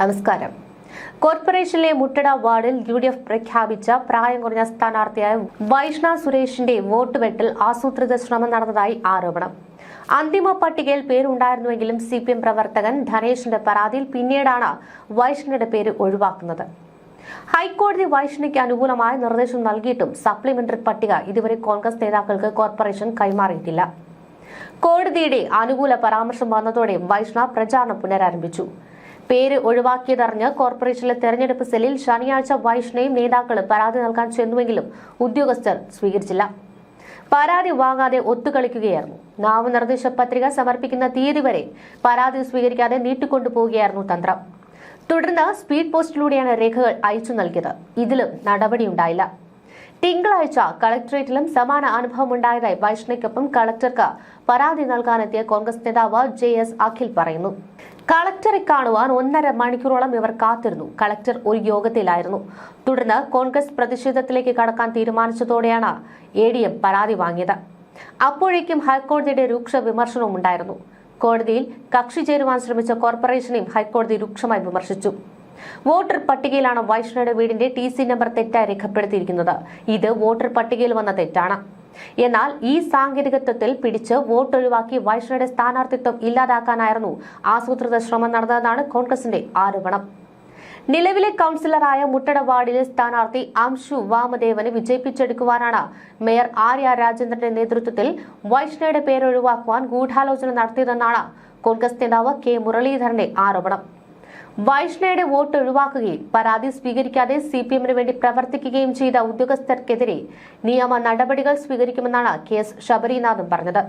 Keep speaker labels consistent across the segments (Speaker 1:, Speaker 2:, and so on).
Speaker 1: നമസ്കാരം. കോർപ്പറേഷനിലെ മുട്ടട വാർഡിൽ യു ഡി എഫ് പ്രഖ്യാപിച്ച പ്രായം കുറഞ്ഞ സ്ഥാനാർത്ഥിയായ വൈഷ്ണ സുരേഷിന്റെ വോട്ട് വെട്ടിൽ ആസൂത്രിത ശ്രമം നടന്നതായി ആരോപണം. അന്തിമ പട്ടികയിൽ പേരുണ്ടായിരുന്നുവെങ്കിലും സി പി എം പ്രവർത്തകൻ ധനേഷിന്റെ പരാതിയിൽ പിന്നീടാണ് വൈഷ്ണയുടെ പേര് ഒഴിവാക്കുന്നത്. ഹൈക്കോടതി വൈഷ്ണയ്ക്ക് അനുകൂലമായ നിർദ്ദേശം നൽകിയിട്ടും സപ്ലിമെന്ററി പട്ടിക ഇതുവരെ കോൺഗ്രസ് നേതാക്കൾക്ക് കോർപ്പറേഷൻ കൈമാറിയിട്ടില്ല. കോടതിയുടെ അനുകൂല പരാമർശം വന്നതോടെ വൈഷ്ണ പ്രചാരണം പുനരാരംഭിച്ചു. പേര് ഒഴിവാക്കിയതറിഞ്ഞ് കോർപ്പറേഷനിലെ തെരഞ്ഞെടുപ്പ് സെല്ലിൽ ശനിയാഴ്ച വൈഷ്ണയും നേതാക്കളും പരാതി നൽകാൻ ചെന്നുവെങ്കിലും ഉദ്യോഗസ്ഥർ സ്വീകരിച്ചില്ല. പരാതി വാങ്ങാതെ ഒത്തുകളിക്കുകയായിരുന്നു. നാമനിർദ്ദേശ പത്രിക സമർപ്പിക്കുന്ന തീയതി വരെ പരാതി സ്വീകരിക്കാതെ നീട്ടിക്കൊണ്ടുപോവുകയായിരുന്നു തന്ത്രം. തുടർന്ന് സ്പീഡ് പോസ്റ്റിലൂടെയാണ് രേഖകൾ അയച്ചു നൽകിയത്. ഇതിലും നടപടിയുണ്ടായില്ല. തിങ്കളാഴ്ച കളക്ടറേറ്റിലും സമാന അനുഭവം ഉണ്ടായതായി വൈഷ്ണയ്ക്കൊപ്പം കളക്ടർക്ക് പരാതി നൽകാനെത്തിയ കോൺഗ്രസ് നേതാവ് ജെ എസ് അഖിൽ പറയുന്നു. കളക്ടറെ കാണുവാൻ ഒന്നര മണിക്കൂറോളം ഇവർ കാത്തിരുന്നു. കളക്ടർ ഒരു യോഗത്തിലായിരുന്നു. തുടർന്ന് കോൺഗ്രസ് പ്രതിഷേധത്തിലേക്ക് കടക്കാൻ തീരുമാനിച്ചതോടെയാണ് എ ഡി എം പരാതി വാങ്ങിയത്. അപ്പോഴേക്കും ഹൈക്കോടതിയുടെ രൂക്ഷ വിമർശനവും ഉണ്ടായിരുന്നു. കോടതിയിൽ കക്ഷി ചേരുവാൻ ശ്രമിച്ച കോർപ്പറേഷനെയും ഹൈക്കോടതി രൂക്ഷമായി വിമർശിച്ചു. വോട്ടർ പട്ടികയിലാണ് വൈഷ്ണയുടെ വീടിന്റെ ടി സി നമ്പർ തെറ്റായി രേഖപ്പെടുത്തിയിരിക്കുന്നത്. ഇത് വോട്ടർ പട്ടികയിൽ വന്ന തെറ്റാണ്. എന്നാൽ ഈ സാങ്കേതികത്വത്തിൽ പിടിച്ച് വോട്ട് ഒഴിവാക്കി വൈഷ്ണയുടെ സ്ഥാനാർത്ഥിത്വം ഇല്ലാതാക്കാനായിരുന്നു ആസൂത്രിത ശ്രമം നടന്നതെന്നാണ് കോൺഗ്രസിന്റെ ആരോപണം. നിലവിലെ കൗൺസിലറായ മുട്ടട വാർഡിലെ സ്ഥാനാർത്ഥി അംശു വാമദേവനെ വിജയിപ്പിച്ചെടുക്കുവാനാണ് മേയർ ആര്യ രാജേന്ദ്രന്റെ നേതൃത്വത്തിൽ വൈഷ്ണയുടെ പേരൊഴിവാക്കുവാൻ ഗൂഢാലോചന നടത്തിയതെന്നാണ് കോൺഗ്രസ് നേതാവ് കെ മുരളീധരന്റെ ആരോപണം. വൈഷ്ണയുടെ വോട്ട് ഒഴിവാക്കുകയും പരാതി സ്വീകരിക്കാതെ സി പി എമ്മിന് വേണ്ടി പ്രവർത്തിക്കുകയും ചെയ്ത ഉദ്യോഗസ്ഥർക്കെതിരെ നിയമ നടപടികൾ സ്വീകരിക്കുമെന്നാണ് കെ എസ് ശബരിനാഥും പറഞ്ഞത്.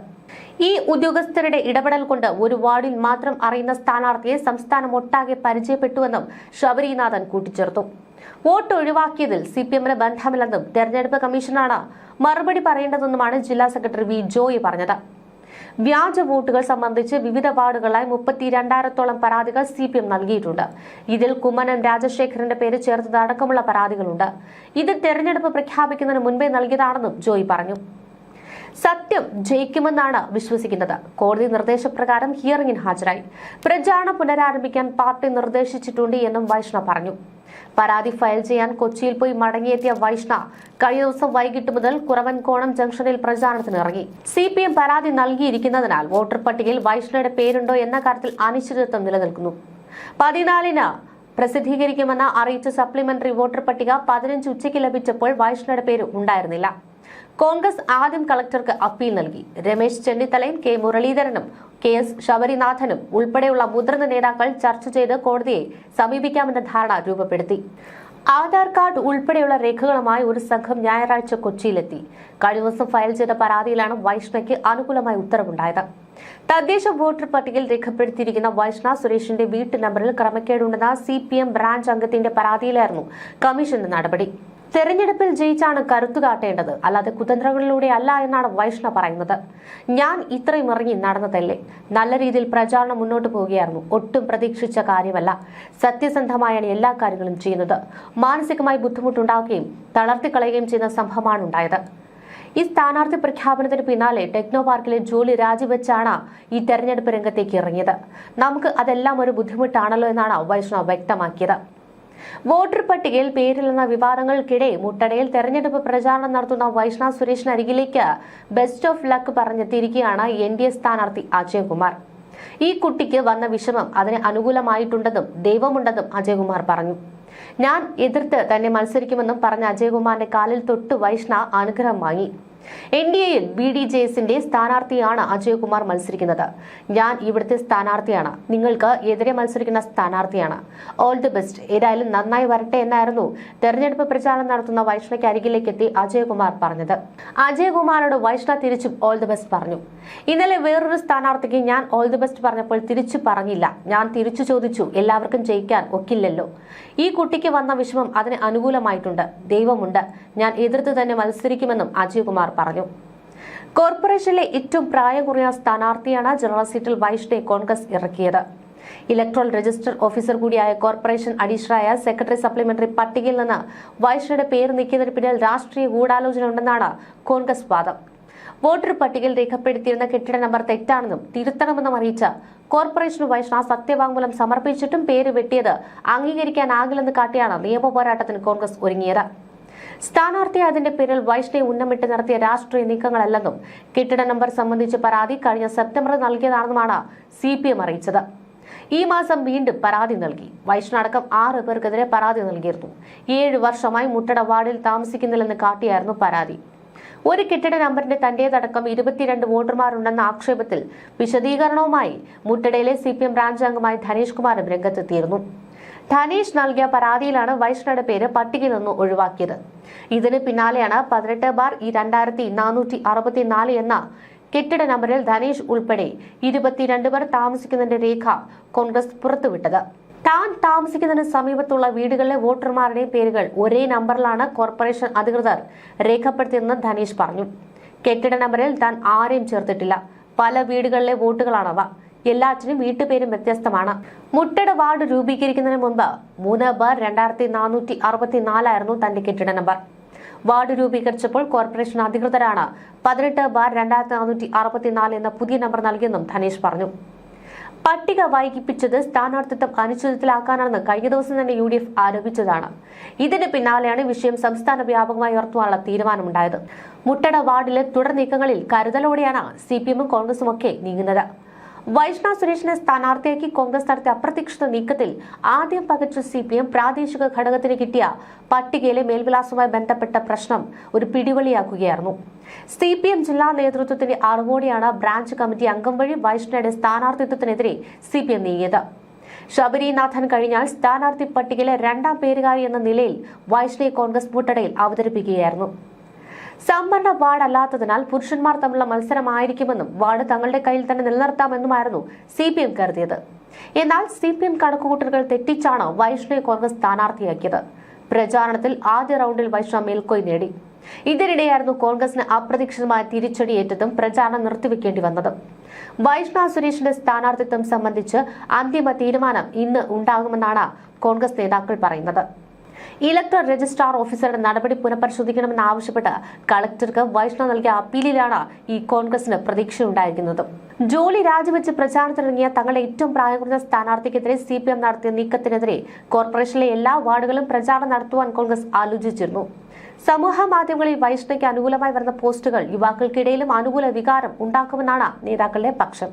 Speaker 1: ഈ ഉദ്യോഗസ്ഥരുടെ ഇടപെടൽ കൊണ്ട് ഒരു വാർഡിൽ മാത്രം അറിയുന്ന സ്ഥാനാർത്ഥിയെ സംസ്ഥാനം ഒട്ടാകെ പരിചയപ്പെട്ടുവെന്നും ശബരിനാഥൻ കൂട്ടിച്ചേർത്തു. വോട്ട് ഒഴിവാക്കിയതിൽ സി പി എമ്മിന് ബന്ധമില്ലെന്നും തെരഞ്ഞെടുപ്പ് കമ്മീഷനാണ് മറുപടി പറയേണ്ടതെന്നുമാണ് ജില്ലാ സെക്രട്ടറി വി ജോയി പറഞ്ഞത്. വ്യാജ വോട്ടുകൾ സംബന്ധിച്ച് വിവിധ വാർഡുകളായി മുപ്പത്തി രണ്ടായിരത്തോളം പരാതികൾ സി പി എം നൽകിയിട്ടുണ്ട്. ഇതിൽ കുമ്മനം രാജശേഖരന്റെ പേര് ചേർത്തത് അടക്കമുള്ള പരാതികളുണ്ട്. ഇത് തെരഞ്ഞെടുപ്പ് പ്രഖ്യാപിക്കുന്നതിന് മുൻപേ നൽകിയതാണെന്നും ജോയി പറഞ്ഞു. സത്യം ജയിക്കുമെന്നാണ് വിശ്വസിക്കുന്നത്. കോടതി നിർദ്ദേശപ്രകാരം ഹിയറിംഗിന് ഹാജരായി. പ്രചാരണം പുനരാരംഭിക്കാൻ പാർട്ടി നിർദ്ദേശിച്ചിട്ടുണ്ട് എന്നും വൈഷ്ണ പറഞ്ഞു. പരാതി ഫയൽ ചെയ്യാൻ കൊച്ചിയിൽ പോയി മടങ്ങിയെത്തിയ വൈഷ്ണ കഴിഞ്ഞ ദിവസം വൈകിട്ട് മുതൽ കുറവൻകോണം ജംഗ്ഷനിൽ പ്രചാരണത്തിനിറങ്ങി സി പി എം പരാതി നൽകിയിരിക്കുന്നതിനാൽ വോട്ടർ പട്ടികയിൽ വൈഷ്ണയുടെ പേരുണ്ടോ എന്ന കാര്യത്തിൽ അനിശ്ചിതത്വം നിലനിൽക്കുന്നു. പതിനാലിന് പ്രസിദ്ധീകരിക്കുമെന്ന് അറിയിച്ച സപ്ലിമെന്ററി വോട്ടർ പട്ടിക പതിനഞ്ച് ഉച്ചയ്ക്ക് ലഭിച്ചപ്പോൾ വൈഷ്ണയുടെ പേര് ഉണ്ടായിരുന്നില്ല. കോൺഗ്രസ് ആദ്യം കളക്ടർക്ക് അപ്പീൽ നൽകി. രമേശ് ചെന്നിത്തലയും കെ മുരളീധരനും കെ എസ് ശബരിനാഥനും ഉൾപ്പെടെയുള്ള മുതിർന്ന നേതാക്കൾ ചർച്ച ചെയ്ത് കോടതിയെ സമീപിക്കാമെന്ന ധാരണ രൂപപ്പെടുത്തി. ആധാർ കാർഡ് ഉൾപ്പെടെയുള്ള രേഖകളുമായി ഒരു സംഘം ഞായറാഴ്ച കൊച്ചിയിലെത്തി. കഴിഞ്ഞ ദിവസം ഫയൽ ചെയ്ത പരാതിയിലാണ് വൈഷ്ണയ്ക്ക് അനുകൂലമായ ഉത്തരവുണ്ടായത്. തദ്ദേശ വോട്ടർ പട്ടികയിൽ രേഖപ്പെടുത്തിയിരിക്കുന്ന വൈഷ്ണ സുരേഷിന്റെ വീട്ടു നമ്പറിൽ ക്രമക്കേടുണ്ടെന്ന സി ബ്രാഞ്ച് അംഗത്തിന്റെ പരാതിയിലായിരുന്നു കമ്മീഷന്റെ നടപടി. തെരഞ്ഞെടുപ്പിൽ ജയിച്ചാണ് കരുത്തു കാട്ടേണ്ടത്. അല്ലാതെ കുതന്ത്രങ്ങളിലൂടെ അല്ല എന്നാണ് വൈഷ്ണ പറയുന്നത്. ഞാൻ ഇത്രയും ഇറങ്ങി നടന്നതല്ലേ? നല്ല രീതിയിൽ പ്രചാരണം മുന്നോട്ട് പോവുകയായിരുന്നു. ഒട്ടും പ്രതീക്ഷിച്ച കാര്യമല്ല. സത്യസന്ധമായാണ് എല്ലാ കാര്യങ്ങളും ചെയ്യുന്നത്. മാനസികമായി ബുദ്ധിമുട്ടുണ്ടാവുകയും തളർത്തിക്കളയുകയും ചെയ്യുന്ന സംഭവമാണ് ഉണ്ടായത്. ഈ സ്ഥാനാർത്ഥി പ്രഖ്യാപനത്തിന് പിന്നാലെ ടെക്നോ പാർക്കിലെ ജോലി രാജിവെച്ചാണ് ഈ തെരഞ്ഞെടുപ്പ് രംഗത്തേക്ക് ഇറങ്ങിയത്. നമുക്ക് അതെല്ലാം ഒരു ബുദ്ധിമുട്ടാണല്ലോ എന്നാണ് വൈഷ്ണവ് വ്യക്തമാക്കിയത്. വോട്ടർ പട്ടികയിൽ പേരില്ലെന്ന വിവാദങ്ങൾക്കിടെ മുട്ടടയിൽ തെരഞ്ഞെടുപ്പ് പ്രചാരണം നടത്തുന്ന വൈഷ്ണവ് സുരേഷിന് അരികിലേക്ക് ബെസ്റ്റ് ഓഫ് ലക്ക് പറഞ്ഞെത്തിയിരിക്കുകയാണ് എൻ ഡി എ സ്ഥാനാർത്ഥി അജയകുമാർ. ഈ കുട്ടിക്ക് വന്ന വിഷമം അതിന് അനുകൂലമായിട്ടുണ്ടെന്നും ദൈവമുണ്ടെന്നും അജയകുമാർ പറഞ്ഞു. ഞാൻ എതിർത്ത് തന്നെ മത്സരിക്കുമെന്നും പറഞ്ഞ അജയകുമാറിന്റെ കാലിൽ തൊട്ട് വൈഷ്ണ അനുഗ്രഹം വാങ്ങി. എൻ ഡി എയിൽ ബി ഡി ജെ എസിന്റെ സ്ഥാനാർത്ഥിയാണ് അജയകുമാർ മത്സരിക്കുന്നത്. ഞാൻ ഇവിടുത്തെ സ്ഥാനാർത്ഥിയാണ്. നിങ്ങൾക്ക് എതിരെ മത്സരിക്കുന്ന സ്ഥാനാർത്ഥിയാണ്. ഓൾ ദി ബെസ്റ്റ് ഏതായാലും നന്നായി വരട്ടെ എന്നായിരുന്നു തെരഞ്ഞെടുപ്പ് പ്രചാരണം നടത്തുന്ന വൈഷ്ണയ്ക്ക് അരികിലേക്ക് എത്തി അജയകുമാർ പറഞ്ഞത്. അജയകുമാറോട് വൈഷ്ണ തിരിച്ചും ഓൾ ദി ബെസ്റ്റ് പറഞ്ഞു. ഇന്നലെ വേറൊരു സ്ഥാനാർത്ഥിക്ക് ഞാൻ ഓൾ ദി ബെസ്റ്റ് പറഞ്ഞപ്പോൾ തിരിച്ചു പറഞ്ഞില്ല. ഞാൻ തിരിച്ചു ചോദിച്ചു. എല്ലാവർക്കും ജയിക്കാൻ ഒക്കില്ലല്ലോ. ഈ കുട്ടിക്ക് വന്ന വിഷമം അതിന് അനുകൂലമായിട്ടുണ്ട്. ദൈവമുണ്ട്. ഞാൻ എതിർത്ത് തന്നെ മത്സരിക്കുമെന്നും അജയകുമാർ പറഞ്ഞു. കോർപ്പറേഷനിലെ ഏറ്റവും പ്രായം കുറഞ്ഞ സ്ഥാനാർത്ഥിയാണ് ജനറൽ സീറ്റിൽ വൈഷ്ണയെ കോൺഗ്രസ് ഇറക്കിയത്. ഇലക്ട്രോൾ രജിസ്റ്റർ ഓഫീസർ കൂടിയായ കോർപ്പറേഷൻ അഡീഷണലായ സെക്രട്ടറി സപ്ലിമെന്ററി പട്ടികയിൽ നിന്ന് വൈഷ്ണയുടെ പേര് നീക്കിയതിന് പിന്നിൽ രാഷ്ട്രീയ ഗൂഢാലോചന ഉണ്ടെന്നാണ് കോൺഗ്രസ് വാദം. വോട്ടർ പട്ടികയിൽ രേഖപ്പെടുത്തിയിരുന്ന കെട്ടിട നമ്പർ തെറ്റാണെന്നും തിരുത്തണമെന്നും അറിയിച്ച കോർപ്പറേഷൻ വൈഷ്ണ സത്യവാങ്മൂലം സമർപ്പിച്ചിട്ടും പേര് വെട്ടിയത് അംഗീകരിക്കാനാകില്ലെന്ന് കാട്ടിയാണ് നിയമ പോരാട്ടത്തിന് കോൺഗ്രസ് ഒരുങ്ങിയത്. സ്ഥാനാർത്ഥിയായതിന്റെ പേരിൽ വൈഷ്ണവി ഉന്നമിട്ട് നടത്തിയ രാഷ്ട്രീയ നീക്കങ്ങളല്ലെന്നും കെട്ടിട നമ്പർ സംബന്ധിച്ച പരാതി കഴിഞ്ഞ സെപ്റ്റംബറിൽ നൽകിയതാണെന്നുമാണ് സി പി എം അറിയിച്ചത്. ഈ മാസം വീണ്ടും പരാതി നൽകി. വൈഷ്ണടക്കം ആറ് പേർക്കെതിരെ പരാതി നൽകിയിരുന്നു. ഏഴ് വർഷമായി മുട്ടട വാർഡിൽ താമസിക്കുന്നില്ലെന്ന് കാട്ടിയായിരുന്നു പരാതി. ഒരു കെട്ടിട നമ്പറിന്റെ തന്റേതടക്കം ഇരുപത്തിരണ്ട് വോട്ടർമാരുണ്ടെന്ന ആക്ഷേപത്തിൽ വിശദീകരണവുമായി മുട്ടടയിലെ സി പി എം ബ്രാഞ്ച് അംഗമായ ധനേഷ് കുമാറും രംഗത്തെത്തിയിരുന്നു. ധനേഷ് നൽകിയ പരാതിയിലാണ് വൈഷ്ണയുടെ പേര് പട്ടികയിൽ നിന്ന് ഒഴിവാക്കിയത്. ഇതിന് പിന്നാലെയാണ് പതിനെട്ട് ബാർ ഈ രണ്ടായിരത്തി നാനൂറ്റി അറുപത്തിനാല് എന്ന കെട്ടിട നമ്പറിൽ ധനേഷ് ഉൾപ്പെടെ ഇരുപത്തിരണ്ട് പേർ താമസിക്കുന്നതിന്റെ രേഖ കോൺഗ്രസ് പുറത്തുവിട്ടത്. താൻ താമസിക്കുന്നതിന് സമീപത്തുള്ള വീടുകളിലെ വോട്ടർമാരുടെ പേരുകൾ ഒരേ നമ്പറിലാണ് കോർപ്പറേഷൻ അധികൃതർ രേഖപ്പെടുത്തിയതെന്ന് ധനേഷ് പറഞ്ഞു. കെട്ടിട നമ്പറിൽ താൻ ആരെയും ചേർത്തിട്ടില്ല. പല വീടുകളിലെ വോട്ടുകളാണവ. എല്ലാറ്റിനും വീട്ടുപേരും വ്യത്യസ്തമാണ്. മുട്ടട വാർഡ് രൂപീകരിക്കുന്നതിന് മുമ്പ് മൂന്ന് ബാർ രണ്ടായിരത്തി നാനൂറ്റി അറുപത്തിനാലായിരുന്നു തന്റെ കെട്ടിട നമ്പർ. വാർഡ് രൂപീകരിച്ചപ്പോൾ കോർപ്പറേഷൻ അധികൃതരാണ്. പതിനെട്ട് ബാർ രണ്ടായിരത്തി നാനൂറ്റി അറുപത്തിനാല് എന്ന പുതിയ നമ്പർ നൽകിയെന്നും ധനേഷ് പറഞ്ഞു. പട്ടിക വൈകിപ്പിച്ചത് സ്ഥാനാർത്ഥിത്വം അനിശ്ചിതത്തിലാക്കാനാണെന്ന് കഴിഞ്ഞ ദിവസം തന്നെ യു ഡി എഫ് ആരോപിച്ചതാണ്. ഇതിന് പിന്നാലെയാണ് വിഷയം സംസ്ഥാന വ്യാപകമായി ഉയർത്തുവാനുള്ള തീരുമാനമുണ്ടായത്. മുട്ടട വാർഡിലെ തുടർ നീക്കങ്ങളിൽ കരുതലോടെയാണ് സി പി എമ്മും കോൺഗ്രസും ഒക്കെ നീങ്ങുന്നത്. വൈഷ്ണവ് സുരേഷിനെ സ്ഥാനാർത്ഥിയാക്കി കോൺഗ്രസ് നടത്തിയ അപ്രതീക്ഷിത നീക്കത്തിൽ ആദ്യം പകച്ച സി പി എം പ്രാദേശിക ഘടകത്തിന് കിട്ടിയ പട്ടികയിലെ മേൽവിലാസവുമായി ബന്ധപ്പെട്ട പ്രശ്നം ഒരു പിടിവളിയാക്കുകയായിരുന്നു സി പി എം ജില്ലാ നേതൃത്വത്തിന്റെ അറിവോടെയാണ് ബ്രാഞ്ച് കമ്മിറ്റി അംഗം വഴി വൈഷ്ണയുടെ സ്ഥാനാർത്ഥിത്വത്തിനെതിരെ സി പി എം നീങ്ങിയത്. ശബരിനാഥൻ കഴിഞ്ഞാൽ സ്ഥാനാർത്ഥി പട്ടികയിലെ രണ്ടാം പേരുകാരി എന്ന നിലയിൽ വൈഷ്ണയെ കോൺഗ്രസ് മുട്ടടയിൽ അവതരിപ്പിക്കുകയായിരുന്നു. സംവരണ വാർഡ് അല്ലാത്തതിനാൽ പുരുഷന്മാർ തമ്മിലുള്ള മത്സരമായിരിക്കുമെന്നും വാർഡ് തങ്ങളുടെ കയ്യിൽ തന്നെ നിലനിർത്താമെന്നുമായിരുന്നു സി പി എം കരുതിയത്. എന്നാൽ സി പി എം കണക്കുകൂട്ടലുകൾ തെറ്റിച്ചാണ് വൈഷ്ണവ് കോൺഗ്രസ് സ്ഥാനാർത്ഥിയാക്കിയത്. പ്രചാരണത്തിൽ ആദ്യ റൗണ്ടിൽ വൈഷ്ണവ് മേൽക്കോയ് നേടി. ഇതിനിടെയായിരുന്നു കോൺഗ്രസിന് അപ്രതീക്ഷിതമായ തിരിച്ചടിയേറ്റതും പ്രചാരണം നിർത്തിവെക്കേണ്ടി വന്നതും. വൈഷ്ണവ് സുരേഷിന്റെ സ്ഥാനാർത്ഥിത്വം സംബന്ധിച്ച് അന്തിമ തീരുമാനം ഇന്ന് ഉണ്ടാകുമെന്നാണ് കോൺഗ്രസ് നേതാക്കൾ പറയുന്നത്. ഇലക്ടർ രജിസ്ട്രാർ ഓഫീസറുടെ നടപടി പുനഃപരിശോധിക്കണമെന്ന് ആവശ്യപ്പെട്ട് കളക്ടർക്ക് വൈഷ്ണവ് നൽകിയ അപ്പീലിലാണ് ഈ കോൺഗ്രസിന് പ്രതീക്ഷയുണ്ടായിരിക്കുന്നത്. ജോലി രാജിവെച്ച് പ്രചാരണത്തിനിറങ്ങിയ തങ്ങളുടെ ഏറ്റവും പ്രായം കുറഞ്ഞ സ്ഥാനാർത്ഥിക്കെതിരെ സി പി എം നടത്തിയ നീക്കത്തിനെതിരെ കോർപ്പറേഷനിലെ എല്ലാ വാർഡുകളും പ്രചാരണം നടത്തുവാൻ കോൺഗ്രസ് ആലോചിച്ചിരുന്നു. സമൂഹ മാധ്യമങ്ങളിൽ വൈഷ്ണയ്ക്ക് അനുകൂലമായി വരുന്ന പോസ്റ്റുകൾ യുവാക്കൾക്കിടയിലും അനുകൂല വികാരം ഉണ്ടാക്കുമെന്നാണ് നേതാക്കളുടെ പക്ഷം.